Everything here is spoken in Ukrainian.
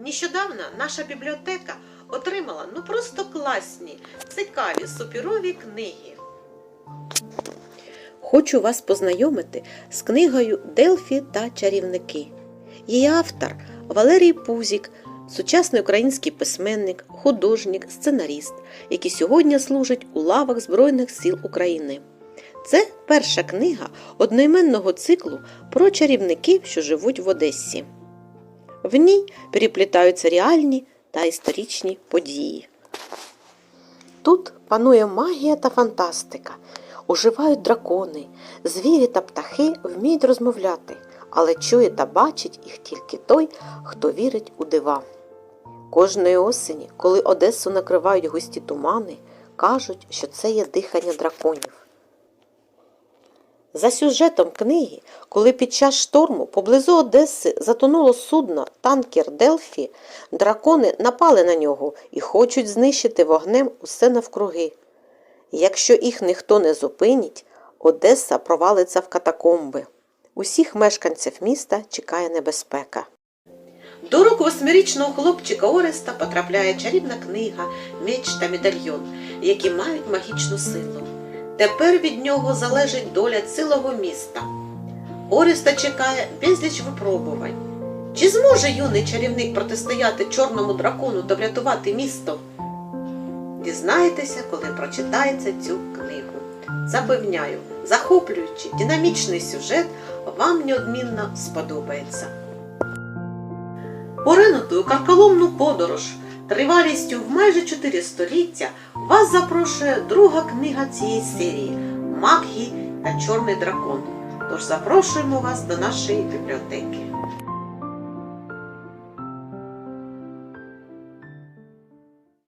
Нещодавно наша бібліотека отримала ну просто класні, цікаві суперові книги. Хочу вас познайомити з книгою Делфі та чарівники. Її автор Валерій Пузік, сучасний український письменник, художник, сценаріст, який сьогодні служить у лавах Збройних сил України. Це перша книга одноіменного циклу про чарівників, що живуть в Одесі. В ній переплітаються реальні та історичні події. Тут панує магія та фантастика. Оживають дракони, звірі та птахи вміють розмовляти, але чує та бачить їх тільки той, хто вірить у дива. Кожної осені, коли Одесу накривають густі тумани, кажуть, що це є дихання драконів. За сюжетом книги, коли під час шторму поблизу Одеси затонуло судно танкер Делфі, дракони напали на нього і хочуть знищити вогнем усе навкруги. Якщо їх ніхто не зупинить, Одеса провалиться в катакомби. Усіх мешканців міста чекає небезпека. До рук восьмирічного хлопчика Ореста потрапляє чарівна книга, меч та медальйон, які мають магічну силу. Тепер від нього залежить доля цілого міста. Ореста чекає безліч випробувань. Чи зможе юний чарівник протистояти чорному дракону та врятувати місто? Дізнаєтеся, коли прочитаєте цю книгу. Запевняю, захоплюючий, динамічний сюжет вам неодмінно сподобається. Поринуту у карколомну подорож тривалістю в майже 4 століття вас запрошує друга книга цієї серії Макгі та Чорний дракон. Тож запрошуємо вас до нашої бібліотеки.